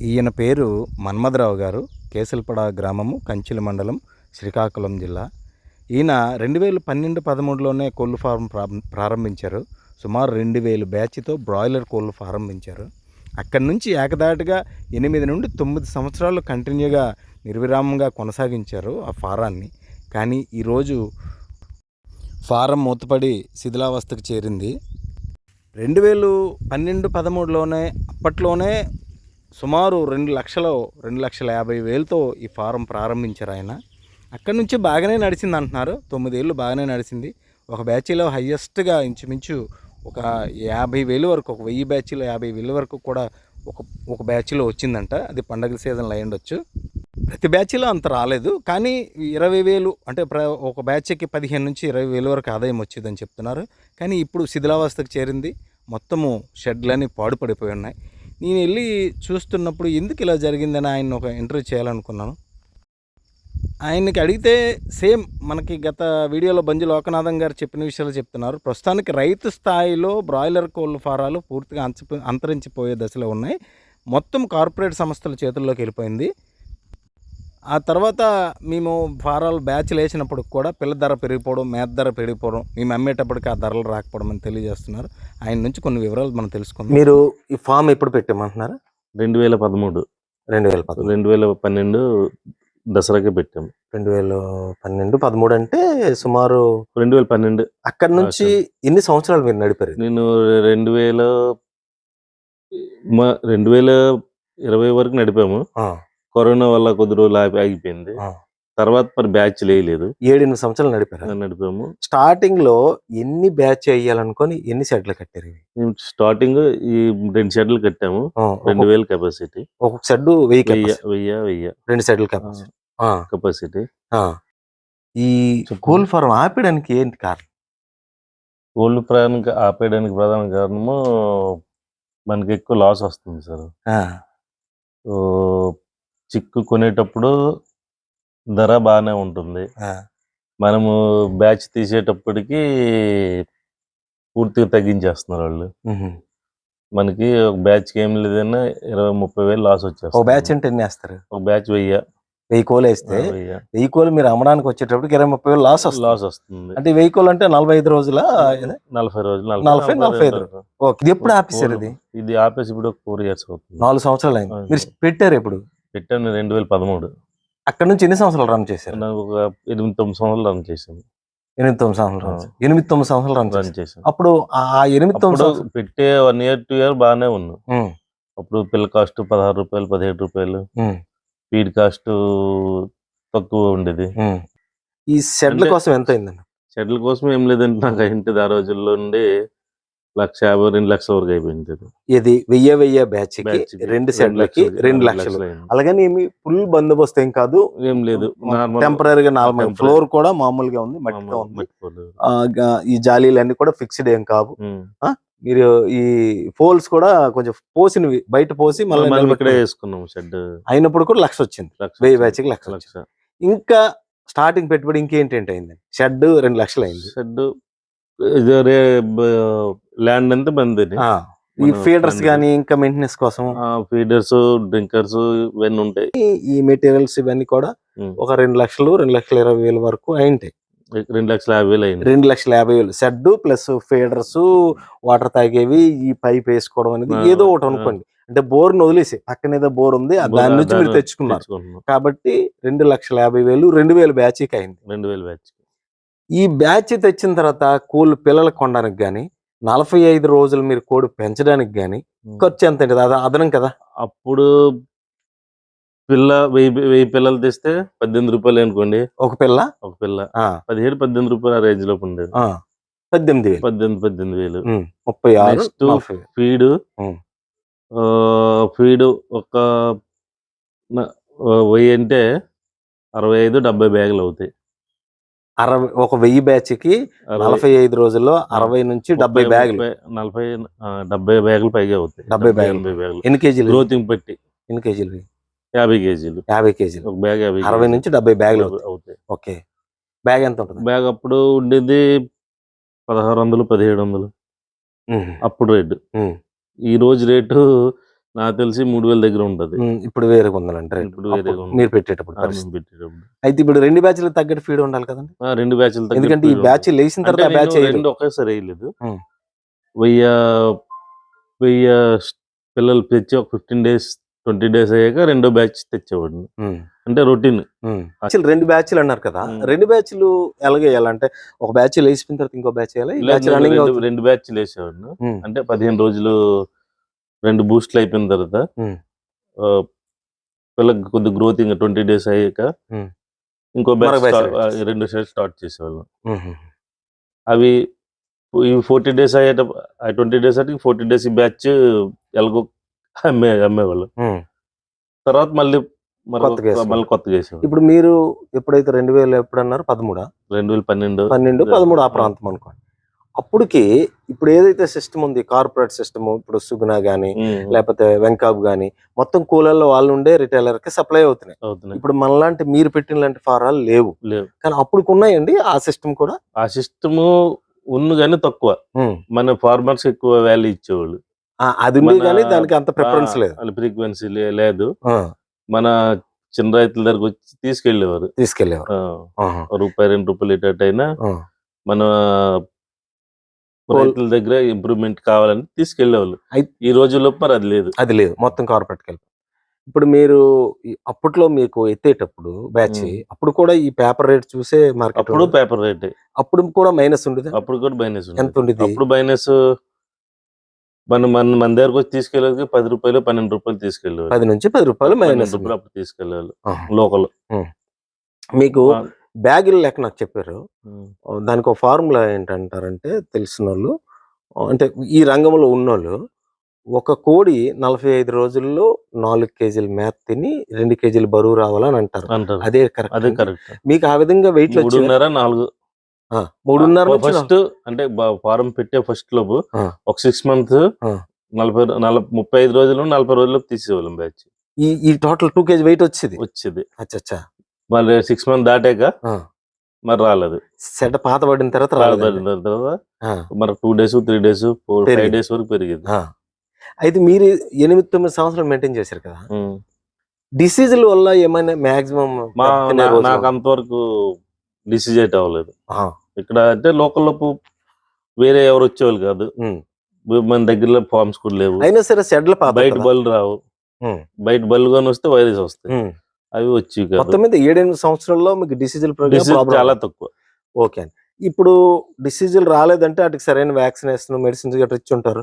ఈయన పేరు మన్మధరావు గారు కేసులపడ గ్రామము కంచిల మండలం శ్రీకాకుళం జిల్లా. ఈయన రెండు వేల పన్నెండు పదమూడులోనే కోళ్ళు ఫారం ప్రారంభించారు. సుమారు రెండు వేలు బ్యాచ్తో బ్రాయిలర్ కోళ్ళు ప్రారంభించారు అక్కడి నుంచి ఏకదాటిగా ఎనిమిది నుండి తొమ్మిది సంవత్సరాలు కంటిన్యూగా నిర్విరామంగా కొనసాగించారు ఆ ఫారాన్ని. కానీ ఈరోజు ఫారం మూతపడి శిథిలావస్థకు చేరింది. రెండు వేలు పన్నెండు పదమూడులోనే అప్పట్లోనే సుమారు రెండు లక్షలు రెండు లక్షల యాభై వేలతో ఈ ఫారం ప్రారంభించారు ఆయన. అక్కడి నుంచి బాగానే నడిచింది అంటున్నారు. తొమ్మిదేళ్ళు బాగానే నడిచింది. ఒక బ్యాచ్లో హయ్యెస్ట్గా ఇంచుమించు ఒక యాభై వేలు వరకు ఒక వెయ్యి బ్యాచ్లో యాభై వేలు వరకు కూడా ఒక ఒక బ్యాచ్లో వచ్చిందంట. అది పండగల సీజన్లో అయ్యుండొచ్చు ప్రతి బ్యాచ్లో అంత రాలేదు. కానీ ఇరవై వేలు అంటే ప్ర ఒక బ్యాచ్కి పదిహేను నుంచి ఇరవై వేలు వరకు ఆదాయం వచ్చేదని చెప్తున్నారు. కానీ ఇప్పుడు శిథిలావస్థకు చేరింది. మొత్తము షెడ్లన్నీ పాడుపడిపోయి ఉన్నాయి. నేను వెళ్ళి చూస్తున్నప్పుడు ఎందుకు ఇలా జరిగిందని ఆయన ఒక ఇంటర్వ్యూ చేయాలనుకున్నాను. ఆయనకి అడిగితే సేమ్ మనకి గత వీడియోలో బంజు లోకనాథం గారు చెప్పిన విషయాలు చెప్తున్నారు. ప్రస్తుతానికి రైతు స్థాయిలో బ్రాయిలర్ కోళ్ళ ఫారాలు పూర్తిగా అంచ అంతరించిపోయే దశలో ఉన్నాయి. మొత్తం కార్పొరేట్ సంస్థల చేతుల్లోకి వెళ్ళిపోయింది. ఆ తర్వాత మేము ఫారాలు బ్యాచ్లు వేసినప్పుడు కూడా పిల్ల ధర పెరిగిపోవడం మేత ధర పెరిగిపోవడం మేము అమ్మేటప్పటికి ఆ ధరలు రాకపోవడం అని తెలియజేస్తున్నారు. ఆయన నుంచి కొన్ని వివరాలు మనం తెలుసుకుందాం. మీరు ఈ ఫామ్ ఎప్పుడు పెట్టామంటున్నారు? రెండు వేల పదమూడు. రెండు వేల పదమూడు. రెండు వేల పన్నెండు దసరాకి పెట్టాము రెండు వేల పన్నెండు పదమూడు అంటే సుమారు రెండు వేల పన్నెండు. అక్కడి నుంచి ఎన్ని సంవత్సరాలు మీరు నడిపారు? నేను రెండు వేల మ- రెండు వేల ఇరవై వరకు నడిపాము. ఆ, కరోనా వల్ల కొద్ది రోజులు ఆగి- ఆగిపోయింది. తర్వాత మరి బ్యాచ్ లేదు ఏడెనిమిది సంవత్సరాలు నడిపారు. నడిపాము. స్టార్టింగ్లో ఎన్ని బ్యాచ్ వేయాలనుకొని ఎన్ని సెట్లు కట్టారు స్టార్టింగ్ ఈ రెండు షెడ్లు కట్టాము. రెండు వేల కెపాసిటీ ఒక్కొక్క షెడ్ వెయ్యి వెయ్యి. వెయ్యి రెండు సెట్లు కెపాసిటీ కెపాసిటీ. ఈ చెప్పు. కోల్ ఫారం ఆపేయడానికి ఏంటి కారణం? కోళ్ళు ప్రయాణానికి ఆపేయడానికి ప్రధాన కారణము మనకి ఎక్కువ లాస్ వస్తుంది సార్. చిక్కు కొనేటప్పుడు ధర బాగానే ఉంటుంది. మనము బ్యాచ్ తీసేటప్పటికి పూర్తిగా తగ్గించేస్తున్నారు వాళ్ళు. మనకి ఒక బ్యాచ్కి ఏం లేదన్నా ఇరవై ముప్పై వేలు లాస్ ఒక వచ్చేస్తుంది బ్యాచ్ అంటే ఎన్ని వేస్తారు ఒక బ్యాచ్ వెయ్యి. వెయ్యి కోలు వేస్తే వెయ్యి. కోలు మీరు అమ్మడానికి వచ్చేటప్పటికి ఇరవై ముప్పై వేలు లాస్ వస్తుంది. లాస్ వస్తుంది. అంటే వెయ్యి కోలు అంటే నలభై ఐదు రోజుల? నలభై రోజులు నలభై, నలభై ఐదు రోజులు. ఓకే. ఇది ఎప్పుడు ఆపేశారు ఇది? ఇది ఆపేసి ఇప్పుడు ఒక ఫోర్ ఇయర్స్ అవుతుంది. నాలుగు సంవత్సరాలు అయింది. మీరు పెట్టారు ఎప్పుడు? పెట్టాను రెండు వేల పదమూడు. అక్కడ నుంచి ఎన్ని సంవత్సరాలు రన్ చేశారు? నాకు ఒక ఎనిమిది తొమ్మిది సంవత్సరాలు రన్ చేసాము ఎనిమిది తొమ్మిది సంవత్సరాలు. ఎనిమిది తొమ్మిది సంవత్సరాలు రన్ రన్ చేసాం అప్పుడు ఆ ఎనిమిది తొమ్మిది పెట్టే వన్ ఇయర్ టూ ఇయర్ బాగానే ఉన్నాం. అప్పుడు పిల్ల కాస్ట్ పదహారు రూపాయలు పదిహేడు రూపాయలు. ఫీడ్ కాస్ట్ తక్కువ ఉండేది. ఈ షెడ్ల కోసం ఎంత అయిందండి షెడ్ల కోసం ఏం లేదంటే నాకు అయింది ఆ రోజుల్లో ఉండి లక్ష యాభై రెండు లక్షల వరకు అయిపోయింది. ఇది వెయ్యి వెయ్యి బ్యాచ్ రెండు లక్షలు, రెండు లక్షలు. అలాగని ఏమి ఫుల్ బందోబస్తు ఏం కాదు ఏం లేదు టెంపరీగా నార్మల్. ఫ్లోర్ కూడా మామూలుగా ఉంది మట్టితో ఉంది ఈ జాలీలన్నీ కూడా ఫిక్స్డ్ ఏం కావు. మీరు ఈ పోల్స్ కూడా కొంచెం పోసినవి బయట పోసి మళ్ళీ ఇక్కడే. వేసుకున్నాం షెడ్ అయినప్పుడు కూడా లక్ష వచ్చింది లక్ష వెయ్యి. బ్యాచ్కి లక్ష లక్ష ఇంకా స్టార్టింగ్ పెట్టుబడి ఇంకేంటంటే అయింది షెడ్ రెండు లక్షలు అయింది షెడ్ ల్యాండ్ అంతా బంది ఈ ఫీడర్స్. కానీ ఇంకా మెయింటెనెన్స్ కోసం ఫీడర్స్ డ్రింకర్స్ ఇవన్నీ ఉంటాయి. ఈ- మెటీరియల్స్ ఇవన్నీ కూడా. ఒక రెండు లక్షలు రెండు లక్షల ఇరవై వేల వరకు అయింటాయి. రెండు లక్షల యాభై వేలు అయింది. రెండు లక్షల యాభై వేలు. షెడ్ ప్లస్ ఫీడర్స్ వాటర్ తాగేవి ఈ పైప్ వేసుకోవడం అనేది ఏదో ఒకటి. అనుకోండి. అంటే బోర్ వదిలేసి పక్కన ఏదో బోర్ ఉంది ఆ దాని నుంచి మీరు తెచ్చుకున్నారు. కాబట్టి రెండు లక్షల యాభై వేలు రెండు వేల బ్యాచ్కి అయింది. రెండు వేలు బ్యాచ్ ఈ బ్యాచ్ తెచ్చిన తర్వాత కోళ్ళు పిల్లలు కొనడానికి కానీ నలభై ఐదు రోజులు మీరు కోడి పెంచడానికి కానీ ఖర్చు ఎంత ఉంటుంది అది అదనం కదా? అప్పుడు పిల్ల వెయ్యి వెయ్యి పిల్లలు తెస్తే పద్దెనిమిది రూపాయలు అనుకోండి. ఒక పిల్ల? ఒక పిల్ల. ఆ, పదిహేడు పద్దెనిమిది రూపాయలు ఆ రేంజ్ లోపు ఉండేది. పద్దెనిమిది వేలు. పద్దెనిమిది పద్దెనిమిది వేలు. ముప్పై ఆరు. ఫీడ్. ఫీడ్ ఒక వెయ్యి అంటే అరవై ఐదు డెబ్బై బ్యాగులు అవుతాయి. అరవై ఒక వెయ్యి బ్యాచ్కి అరవై- నలభై ఐదు రోజుల్లో అరవై నుంచి డెబ్బై బ్యాగులు. నలభై డెబ్బై బ్యాగులు పైగా అవుతాయి. డెబ్బై బ్యాగులు. ఎన్ని కేజీలు? గ్రోతింగ్ బట్టి ఎన్ని కేజీలు? యాభై కేజీలు. యాభై కేజీలు. ఒక బ్యాగ్ యాభై అరవై నుంచి డెబ్బై బ్యాగులు అవుతాయి. ఓకే. బ్యాగ్ ఎంత ఉంటుంది? బ్యాగ్ అప్పుడు ఉండేది పదహారు వందలు పదిహేడు వందలు. అప్పుడు రేటు. ఈ రోజు రేటు నాకు తెలిసి మూడు వేల దగ్గర ఉంటది. ఇప్పుడు వేరేగా ఉందండి రేట్ ఇప్పుడు ఉంది. మీరు పెట్టేటప్పుడు పెట్టేటప్పుడు. అయితే ఇప్పుడు రెండు బ్యాచ్లు తగ్గట్టు ఫీడ్ ఉండాలి కదండి? రెండు బ్యాచ్లు ఎందుకంటే ఈ బ్యాచ్ లేచిన తర్వాత బ్యాచ్ రెండు ఒకేసారి వేయలేదు. వెయ్యి వెయ్యి పిల్లలు తెచ్చి ఒక ఫిఫ్టీన్ డేస్ ట్వంటీ డేస్ అయ్యాక రెండో బ్యాచ్ తెచ్చేవాడిని. అంటే రొటీన్. అసలు రెండు బ్యాచ్లు అన్నారు కదా. రెండు బ్యాచ్లు ఎలాగ వేయాలంటే ఒక బ్యాచ్ లేచిపోయిన తర్వాత ఇంకో బ్యాచ్ వేయాలి? రెండు బ్యాచ్లు వేసేవాడిని. అంటే పదిహేను రోజులు రెండు బూస్ట్లు అయిపోయిన తర్వాత పిల్లకి కొద్ది గ్రోత్ ఇంకా ట్వంటీ డేస్ అయ్యాక. ఇంకో బ్యాచ్ రెండు సెట్ స్టార్ట్ చేసేవాళ్ళం. అవి ఇవి ఫోర్టీ డేస్ అయ్యేట ట్వంటీ డేస్ అంటే ఫోర్టీ డేస్ ఈ బ్యాచ్ ఎలాగో అమ్మే అమ్మేవాళ్ళం. తర్వాత మళ్ళీ. మళ్ళీ కొత్తగా వేసేవాళ్ళం. ఇప్పుడు మీరు ఎప్పుడైతే రెండు వేలు ఎప్పుడు అన్నారు పదమూడా? రెండు వేల పన్నెండు పన్నెండు పదమూడు ఆ. ప్రాంతం అనుకోండి. అప్పటికి ఇప్పుడు ఏదైతే సిస్టమ్ ఉంది కార్పొరేట్ సిస్టమ్ ఇప్పుడు సుగుణ గానీ. లేకపోతే వెంకాబ్ గానీ మొత్తం కూలర్లో వాళ్ళు ఉండే రిటైలర్కి సప్లై అవుతున్నాయి. ఇప్పుడు మనలాంటి మీరు పెట్టిన లాంటి ఫారాలు లేవు. లేవు. కానీ అప్పుడు ఉన్నాయండి ఆ సిస్టమ్ కూడా? ఆ సిస్టమ్ ఉన్న కానీ తక్కువ. మన ఫార్మర్స్ ఎక్కువ వాల్యూ ఇచ్చేవాళ్ళు. అది ఉంది కానీ దానికి అంత ప్రిఫరెన్స్ లేదు. వాళ్ళ ఫ్రీక్వెన్సీ లేదు. మన చిన్న రైతుల దగ్గరకు వచ్చి తీసుకెళ్ళేవారు తీసుకెళ్ళేవారు రూపాయి రెండు రూపాయలు ఇటు అయినా ఆ. మన రైతుల దగ్గర ఇంప్రూవ్మెంట్ కావాలని తీసుకెళ్ళేవాళ్ళు ఈ రోజుల్లో మరి అది లేదు. అది లేదు. మొత్తం కార్పొరేట్కి వెళ్ళి ఇప్పుడు మీరు అప్పట్లో మీకు ఎత్తేటప్పుడు బ్యాచ్. అప్పుడు కూడా ఈ పేపర్ రేట్ చూసే మార్కెట్ అప్పుడు పేపర్ రేట్. అప్పుడు కూడా మైనస్ ఉండేది? అప్పుడు కూడా బైనస్ ఎంత ఉండేది? అప్పుడు బైనస్ మన మన మన దగ్గరకు వచ్చి తీసుకెళ్ళేది పది రూపాయలు పన్నెండు రూపాయలు తీసుకెళ్ళేవాళ్ళు. పది నుంచి పది రూపాయలు మైనస్ అప్పుడు తీసుకెళ్ళేవాళ్ళు. లోకల్. మీకు బ్యాగులు లెక్క నాకు చెప్పారు. దానికి ఒక ఫార్ములా ఏంటంటారంటే తెలిసిన వాళ్ళు అంటే ఈ రంగంలో ఉన్నోళ్ళు ఒక కోడి నలభై ఐదు రోజుల్లో నాలుగు కేజీల మేత తిని రెండు కేజీలు బరువు రావాలని అంటారు. అదే కరెక్ట్ అదే కరెక్ట్. మీకు ఆ విధంగా వెయిట్ మూడున్నర నాలుగు మూడున్నర ఫస్ట్ అంటే ఫారం పెట్టే ఫస్ట్ లోపు. ఒక సిక్స్ మంత్స్ ఆ. నలభై నలభై ముప్పై ఐదు రోజులు నలభై రోజుల్లో తీసేవాళ్ళం బ్యాచ్. ఈ ఈ టోటల్ టూ కేజీ వెయిట్ వచ్చేది. వచ్చేది. అచ్చా మళ్ళీ సిక్స్ మంత్ దాటాక మరి రాలేదు సెట పాత పడిన తర్వాత రాలేదండి. దాని తర్వాత మరి two days three days four five. Days వరకు పెరిగింది. అయితే మీరు ఎనిమిది తొమ్మిది సంవత్సరాలు మెయింటైన్ చేశారు కదా. డిసీజుల వల్ల ఏమైనా మాక్సిమం నాకు అంతవరకు డిసిజేట్ అవ్వలేదు ఇక్కడ అంటే లోకల్ లోపు వేరే ఎవరు వచ్చేవాళ్ళు కాదు మన దగ్గరలో ఫార్మ్స్ కూడా లేవు అయినా సరే సెడ్ల బయట. బళ్ళు రావు. బయట బళ్ళు కానీ వస్తే వైరస్ వస్తాయి. అవి వచ్చి మొత్తం మీద ఏడెనిమిది సంవత్సరాల్లో మీకు డిసీజుల చాలా తక్కువ. ఓకే అండి. ఇప్పుడు డిసీజులు రాలేదంటే వాటికి సరైన వ్యాక్సినేషన్ మెడిసిన్స్ గట్రా ఇచ్చి ఉంటారు?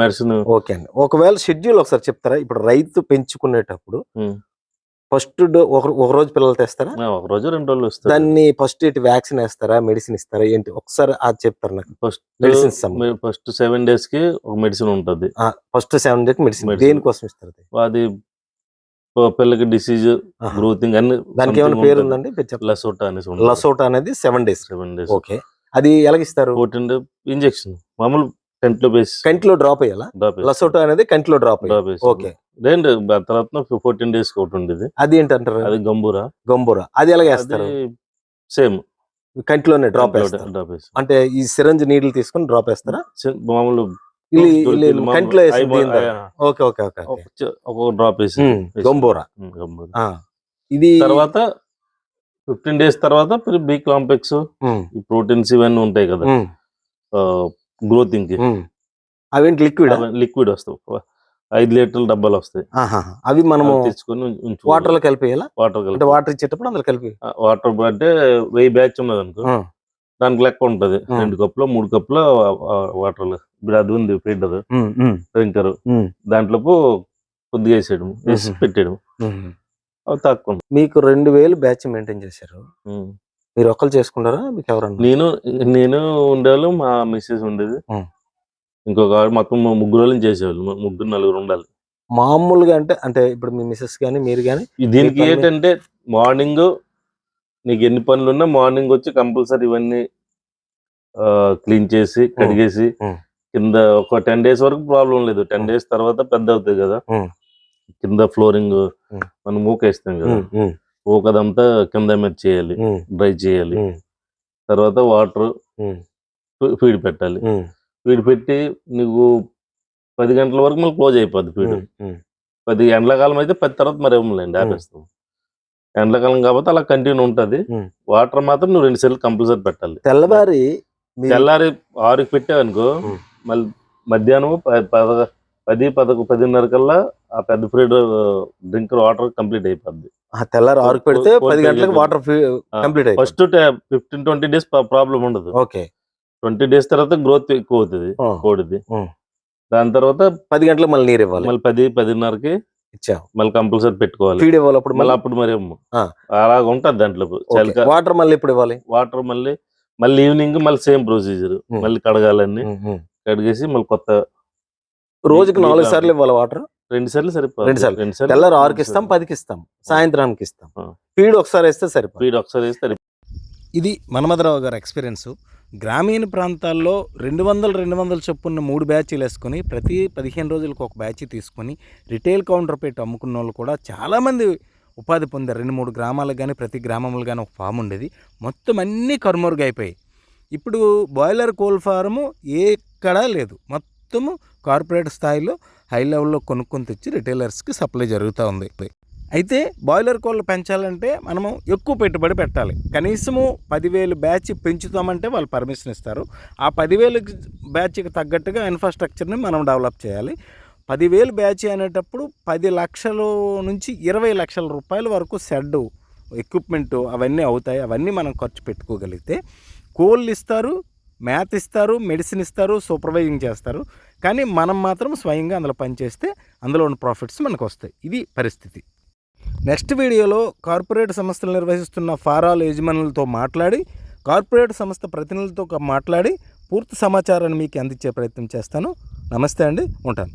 మెడిసిన్. ఓకే అండి. ఒకవేళ షెడ్యూల్ ఒకసారి చెప్తారా? ఇప్పుడు రైతు పెంచుకునేటప్పుడు. ఫస్ట్ ఒక ఒక రోజు పిల్లలు తెస్తారా? ఒక రోజు రెండు రోజులు వస్తుంది దాన్ని ఫస్ట్ ఇటు వ్యాక్సిన్ వేస్తారా? మెడిసిన్ ఇస్తారా? ఏంటి? ఒకసారి అది చెప్తారు నాకు? ఫస్ట్ మెడిసిన్స్ సంబంధించి. ఫస్ట్ సెవెన్ డేస్కి ఒక మెడిసిన్ ఉంటుంది. ఫస్ట్ సెవెన్ డేకి మెడిసిన్. దేనికోసం ఇస్తారు అది? పిల్లకి డిసీజ్. గ్రోతింగ్ అన్ని దానికి ఏమైనా పేరు ఉందండి. లసోటా అనేసి లసోటా అనేది seven days seven days okay అది ఎలాగిస్తారు? ఫోర్టీన్ ఇంజెక్షన్ మామూలు టెంట్లో బేస్ కంటిలో డ్రాప్ అయ్యాలా డ్రాప్ లసోటా అనేది కంటిలో డ్రాప్ అయ్యాలి ఓకే రెండు తర్వాత ఫోర్టీన్ డేస్ ఒకటి ఉండేది. అది ఏంటంటారు? అది గంబూరా. గంబూరా. అది అది వేస్తారు సేమ్ కంటిలోనే డ్రాప్ డ్రాప్ అంటే ఈ సిరంజ్ నీళ్ళు తీసుకొని డ్రాప్ వేస్తారా? మామూలు ఓకే ఓకే ఓకే ఒక డ్రాప్ వేసి ఉమ్, గంబూరా. ఇది తర్వాత ఫిఫ్టీన్ డేస్ తర్వాత బి కాంప్లెక్స్ ప్రోటీన్స్ ఇవన్నీ ఉంటాయి కదా. గ్రోతింగ్కి. అవేంటి లిక్విడ్? లిక్విడ్ వస్తాయి. ఐదు లీటర్ల డబ్బాలు వస్తాయి. అవి మనము అవి తెచ్చుకొని వాటర్లో కలిపేయాలా? వాటర్ వాటర్ ఇచ్చేటప్పుడు అందులో కలిపి వాటర్ అంటే వెయ్యి బ్యాచ్ ఉన్నది అనుకో దానికి లెక్క ఉంటది. రెండు కప్పులు మూడు కప్పుల వాటర్ ఇప్పుడు అది ఉంది ఫీడర్ డ్రింకర్ ఉమ్, దాంట్లోపు కొద్దిగా వేసేయడం వేసి. పెట్టేయడం. అవి తక్కువ మీకు రెండు వేలు బ్యాచ్ మెయింటైన్ చేశారు. మీరు ఒక్కరు చేసుకున్నారా మీకు ఎవరన్నా? నేను నేను ఉండేవాళ్ళు మా మిస్సెస్ ఉండేది. ఇంకొక మొత్తం ముగ్గురు వాళ్ళని చేసేవాళ్ళు. ముగ్గురు నలుగురు ఉండాలి. మామూలుగా అంటే అంటే ఇప్పుడు మీ మిస్సెస్ గానీ మీరు గానీ ఈ దీనికి ఏంటంటే మార్నింగ్ నీకు ఎన్ని పనులు ఉన్నా మార్నింగ్ వచ్చి కంపల్సరీ ఇవన్నీ క్లీన్ చేసి కడిగేసి. కింద ఒక టెన్ డేస్ వరకు ప్రాబ్లం లేదు. టెన్. డేస్ తర్వాత పెద్ద అవుతాయి కదా. కింద ఫ్లోరింగ్. మనం మూకేస్తాం కదా. ఊకదంతా కింద మీద చేయాలి డ్రై చేయాలి. తర్వాత వాటర్ ఫీడ్ పెట్టాలి. ఫీడ్ పెట్టి నువ్వు పది గంటల వరకు మళ్ళీ క్లోజ్ అయిపోద్ది ఫీడ్. పది ఎండాకాలం అయితే పది తర్వాత మరి ఇవ్వలేండి ఆపేస్తాం. ఎండాకాలం కాబట్టి అలా కంటిన్యూ ఉంటది. వాటర్ మాత్రం నువ్వు రెండు సార్లు కంపల్సరీ పెట్టాలి తెల్లవారి తెల్లారి ఆరుకి పెట్టావనుకో. మళ్ళీ మధ్యాహ్నం పద- పది పదకు పదిన్నర కల్లా ఆ పెద్ద ఫ్రీడ్ డ్రింక్ వాటర్ కంప్లీట్ అయిపోద్ది తెల్లారి ఆరుకు పెడితే పది గంటలకు. వాటర్ కంప్లీట్ అయిపోతుంది first fifteen twenty days problem ఉండదు ఓకే ట్వంటీ డేస్ తర్వాత గ్రోత్ ఎక్కువ అవుతుంది కోడిది. దాని తర్వాత పది గంటలకు మళ్ళీ నీరు ఇవ్వాలి మళ్ళీ పది పదిన్నరకి ఇచ్చాం. మళ్ళీ కంపల్సరీ పెట్టుకోవాలి. ఫీడ్ ఇవ్వాలి అప్పుడు మళ్ళీ అప్పుడు మరి. అలాగ ఉంటది దాంట్లో. వాటర్ మళ్ళీ ఇప్పుడు ఇవ్వాలి? వాటర్ మళ్ళీ మళ్ళీ ఈవినింగ్ మళ్ళీ సేమ్ ప్రొసీజర్. మళ్ళీ ఉమ్. కడిగేసి మళ్ళీ కొత్త రోజుకి నాలుగు సార్లు ఇవ్వాలి వాటర్ రెండు సార్లు సరిపోతుంది. రెండు సార్లు. రెండు సార్లు తెల్లారి ఆరుకి ఇస్తాం పదికి ఇస్తాం సాయంత్రానికి ఇస్తాం. ఫీడ్ ఒకసారి వేస్తే సరిపోతుంది. స్పీడ్ ఒకసారి వేస్తే. ఇది మన్మధరావు గారి ఎక్స్పీరియన్స్. గ్రామీణ ప్రాంతాల్లో రెండు వందలు రెండు వందల చొప్పున మూడు బ్యాచీలు వేసుకొని ప్రతి పదిహేను రోజులకు ఒక బ్యాచ్ తీసుకొని రిటైల్ కౌంటర్ పెట్టి అమ్ముకున్న వాళ్ళు కూడా చాలామంది ఉపాధి పొందారు. రెండు మూడు గ్రామాలకు కానీ ప్రతి గ్రామంలో కానీ ఒక ఫామ్ ఉండేది. మొత్తం అన్నీ అయిపోయాయి. ఇప్పుడు బాయిలర్ కోల్ ఫారము ఎక్కడా లేదు. మొత్తము కార్పొరేట్ స్థాయిలో హై లెవెల్లో కొనుక్కొని తెచ్చి రిటైలర్స్కి సప్లై జరుగుతూ ఉంది. అయితే బాయిలర్ కోళ్ళు పెంచాలంటే మనము ఎక్కువ పెట్టుబడి పెట్టాలి. కనీసము పదివేలు బ్యాచ్ పెంచుతామంటే వాళ్ళు పర్మిషన్ ఇస్తారు. ఆ పదివేలు బ్యాచ్కి తగ్గట్టుగా ఇన్ఫ్రాస్ట్రక్చర్ని మనం డెవలప్ చేయాలి. పదివేలు బ్యాచ్ అనేటప్పుడు పది లక్షల నుంచి ఇరవై లక్షల రూపాయల వరకు షెడ్ ఎక్విప్మెంట్ అవన్నీ అవుతాయి. అవన్నీ మనం ఖర్చు పెట్టుకోగలిగితే కోళ్ళు ఇస్తారు మ్యాథ్ ఇస్తారు మెడిసిన్ ఇస్తారు సూపర్వైజింగ్ చేస్తారు. కానీ మనం మాత్రం స్వయంగా అందులో పనిచేస్తే అందులో ఉన్న ప్రాఫిట్స్ మనకు వస్తాయి. ఇది పరిస్థితి. నెక్స్ట్ వీడియోలో కార్పొరేట్ సంస్థలు నిర్వహిస్తున్న ఫారాల యజమానులతో మాట్లాడి కార్పొరేట్ సంస్థ ప్రతినిధులతో మాట్లాడి పూర్తి సమాచారాన్ని మీకు అందించే ప్రయత్నం చేస్తాను. నమస్తే అండి ఉంటాను.